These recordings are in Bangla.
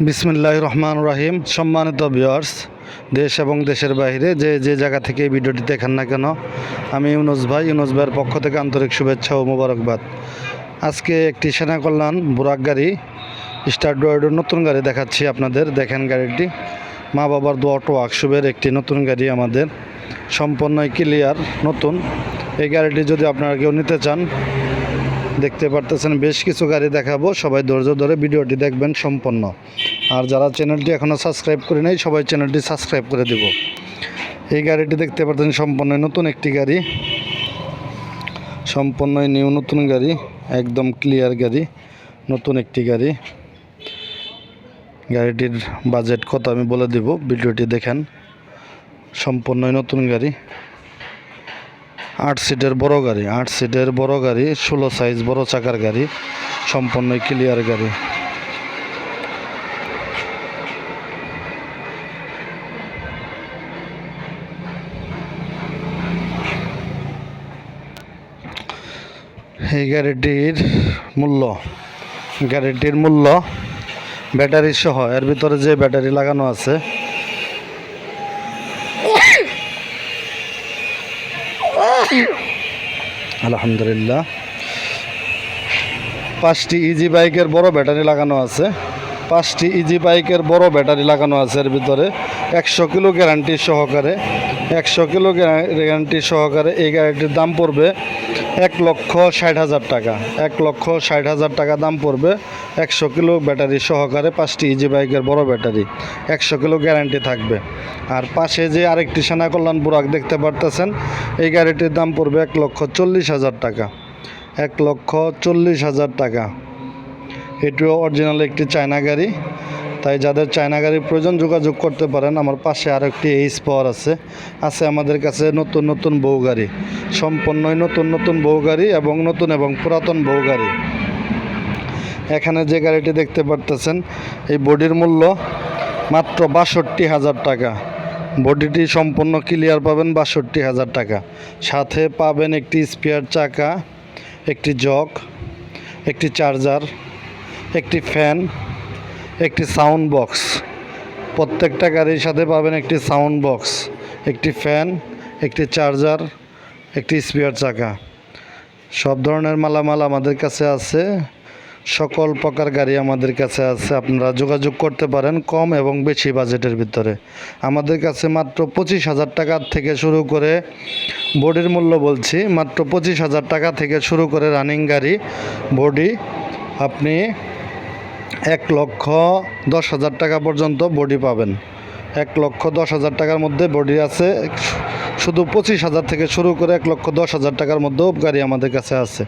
বিসমিল্লাহ রহমান রাহিম। সম্মানিত ভিউয়ার্স দেশ এবং দেশের বাইরে যে যে জায়গা থেকে এই ভিডিওটি দেখেন না কেন, আমি ইউনুস ভাই, ইউনুস ভাইয়ের পক্ষ থেকে আন্তরিক শুভেচ্ছা ও মোবারকবাদ। আজকে একটি সেনা কল্যাণ বুরাক গাড়ি, স্টার ডোয়ার্ডোর নতুন গাড়ি দেখাচ্ছি আপনাদের। দেখেন গাড়িটি, মা বাবার দু অটো ওয়ার্কশপের একটি নতুন গাড়ি আমাদের। সম্পূর্ণই ক্লিয়ার নতুন। এই গাড়িটি যদি আপনারা কেউ নিতে চান দেখতে পারতেছেন, বেশ কিছু গাড়ি দেখাবো। সবাই ধৈর্য ধরে ভিডিওটি দেখবেন সম্পন্ন আর যারা চ্যানেলটি এখনও সাবস্ক্রাইব করে নেই, সবাই চ্যানেলটি সাবস্ক্রাইব করে দেব। এই গাড়িটি দেখতে পাচ্ছেন সম্পূর্ণ নতুন একটি গাড়ি। সম্পূর্ণই নিউ, নতুন গাড়ি, একদম ক্লিয়ার গাড়ি, নতুন একটি গাড়ি। গাড়িটির বাজেট কত আমি বলে দেব, ভিডিওটি দেখেন। সম্পূর্ণই নতুন গাড়ি। আট সিটের বড় গাড়ি, আট সিটের বড় গাড়ি, ষোলো সাইজ বড় চাকার গাড়ি সম্পূর্ণই ক্লিয়ার গাড়ি। এই গাড়িটির মূল্য গাড়িটির মূল্য ব্যাটারি সহ, এর ভিতরে যে ব্যাটারি লাগানো আছে আলহামদুলিল্লাহ। পাঁচটি ইজি বাইকের বড় ব্যাটারি লাগানো আছে। পাঁচটি ইজি বাইকের বড় ব্যাটারি লাগানো আছে এর ভিতরে। একশো কিলো গ্যারান্টি সহকারে। একশো কিলো গ্যারান্টি সহকারে এই গাড়িটির দাম পড়বে এক লক্ষ ষাট হাজার টাকা। এক লক্ষ ষাট হাজার টাকা দাম পড়বে একশো কিলো ব্যাটারি সহকারে পাঁচটি ইজি বাইকের বড় ব্যাটারি। একশো কিলো গ্যারান্টি থাকবে। আর পাশে যে আরেকটি সেনা কল্যাণ দেখতে পারতেছেন, এই গাড়িটির দাম পড়বে এক লক্ষ চল্লিশ হাজার টাকা। এক লক্ষ চল্লিশ হাজার টাকা। এটিও অরিজিনাল একটি চায়না গাড়ি। তাই যাদের চায়না গাড়ির প্রয়োজন যোগাযোগ করতে পারেন, আমার পাশে আরও একটি এইচ পাওয়ার আছে। আছে আমাদের কাছে নতুন নতুন বউ গাড়ি। সম্পূর্ণই নতুন নতুন বউ গাড়ি এবং নতুন এবং পুরাতন বউ গাড়ি। এখানে যে গাড়িটি দেখতে পারতেছেন, এই বডির মূল্য মাত্র বাষট্টি হাজার টাকা। বডিটি সম্পূর্ণ ক্লিয়ার পাবেন বাষট্টি হাজার টাকা। সাথে পাবেন একটি স্পেয়ার চাকা, একটি জগ, একটি চার্জার একটি ফ্যান একটি সাউন্ড বক্স। প্রত্যেকটা গাড়ির সাথে পাবেন একটি সাউন্ড বক্স, একটি ফ্যান, একটি চার্জার, একটি স্পিয়ার চাকা। সব ধরনের মালামাল আমাদের কাছে আছে, সকল প্রকার গাড়ি আমাদের কাছে আছে, আপনারা যোগাযোগ করতে পারেন কম এবং বেশি বাজেটের ভিতরে। আমাদের কাছে মাত্র পঁচিশ হাজার টাকা থেকে শুরু করে, বডির মূল্য বলছি, মাত্র পঁচিশ হাজার টাকা থেকে শুরু করে রানিং গাড়ি, বডি, আপনি এক লক্ষ দশ হাজার টাকা পর্যন্ত বডি পাবেন। এক লক্ষ দশ হাজার টাকার মধ্যে বডি আছে। শুধু পঁচিশ হাজার থেকে শুরু করে এক লক্ষ দশ হাজার টাকার মধ্যেও গাড়ি আমাদের কাছে আছে।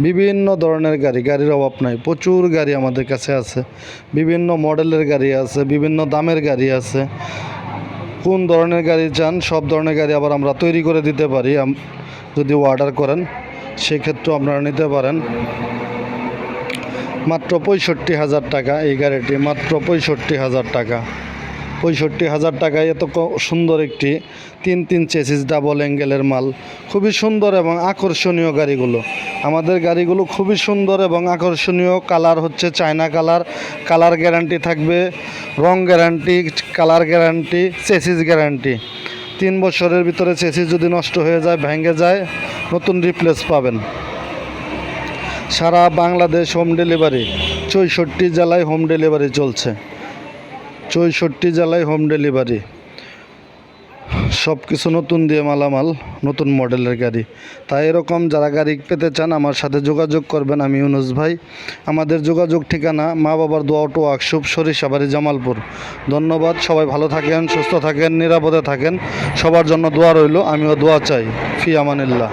বিভিন্ন ধরনের গাড়ি, গাড়ির অভাব নাই, প্রচুর গাড়ি আমাদের কাছে আছে। বিভিন্ন মডেলের গাড়ি আছে, বিভিন্ন দামের গাড়ি আছে। কোন ধরনের গাড়ি চান, সব ধরনের গাড়ি আবার আমরা তৈরি করে দিতে পারি। যদি অর্ডার করেন, সেক্ষেত্রেও আপনারা নিতে পারেন। মাত্র পঁয়ষট্টি হাজার টাকা এই গাড়িটি, মাত্র পঁয়ষট্টি হাজার টাকা। পঁয়ষট্টি হাজার টাকায় এত সুন্দর একটি তিন তিন চেসিস ডাবল অ্যাঙ্গেলের মাল। খুবই সুন্দর এবং আকর্ষণীয় গাড়িগুলো। আমাদের গাড়িগুলো খুবই সুন্দর এবং আকর্ষণীয়। কালার হচ্ছে চায়না কালার। কালার গ্যারান্টি থাকবে। রং guarantee, colour guarantee, chassis guarantee. তিন বছরের ভিতরে চেসিস যদি নষ্ট হয়ে যায়, ভেঙে যায়, নতুন রিপ্লেস পাবেন। সারা বাংলাদেশ হোম ডেলিভারি। চৌষট্টি জেলায় হোম ডেলিভারি চলছে। চৌষট্টি জেলায় হোম ডেলিভারি। সব কিছু নতুন দিয়ে মালামাল, নতুন মডেলের গাড়ি। তাই এরকম যারা গাড়ি পেতে চান আমার সাথে যোগাযোগ করবেন আমি ইউনুস ভাই। আমাদের যোগাযোগ ঠিকানা মা বাবার দোয়া অটো ওয়ার্কশপ সরিষাবাড়ি জামালপুর। ধন্যবাদ, সবাই ভালো থাকেন, সুস্থ থাকেন, নিরাপদে থাকেন। সবার জন্য দোয়া রইল, আমিও দোয়া চাই। ফি আমানিল্লাহ।